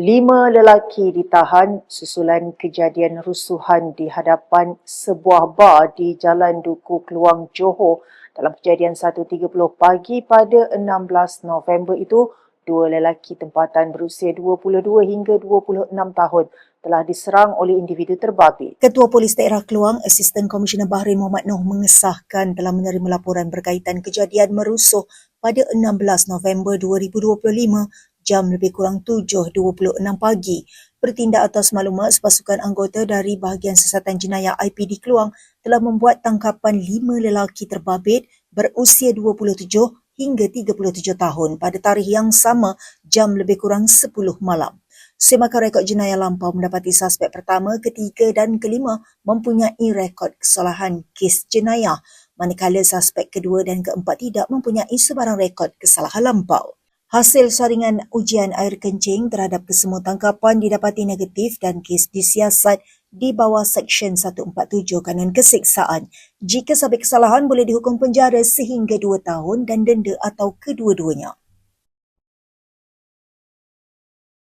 Lima lelaki ditahan susulan kejadian rusuhan di hadapan sebuah bar di Jalan Duku Keluang Johor. Dalam kejadian 1.30 pagi pada 16 November itu, dua lelaki tempatan berusia 22 hingga 26 tahun telah diserang oleh individu terbabit. Ketua Polis Daerah Keluang, Asisten Komisioner Bahrain Muhammad Noh mengesahkan telah menerima laporan berkaitan kejadian merusuh pada 16 November 2025 jam lebih kurang 7.26 pagi. Bertindak atas maklumat, sepasukan anggota dari bahagian siasatan jenayah IPD Keluang telah membuat tangkapan lima lelaki terbabit berusia 27 hingga 37 tahun pada tarikh yang sama jam lebih kurang 10 malam. Semakan rekod jenayah lampau mendapati suspek pertama, ketiga dan kelima mempunyai rekod kesalahan kes jenayah, manakala suspek kedua dan keempat tidak mempunyai sebarang rekod kesalahan lampau. Hasil saringan ujian air kencing terhadap kesemua tangkapan didapati negatif dan kes disiasat di bawah Seksyen 147 Kanun Keseksaan. Jika sabit kesalahan boleh dihukum penjara sehingga dua tahun dan denda atau kedua-duanya.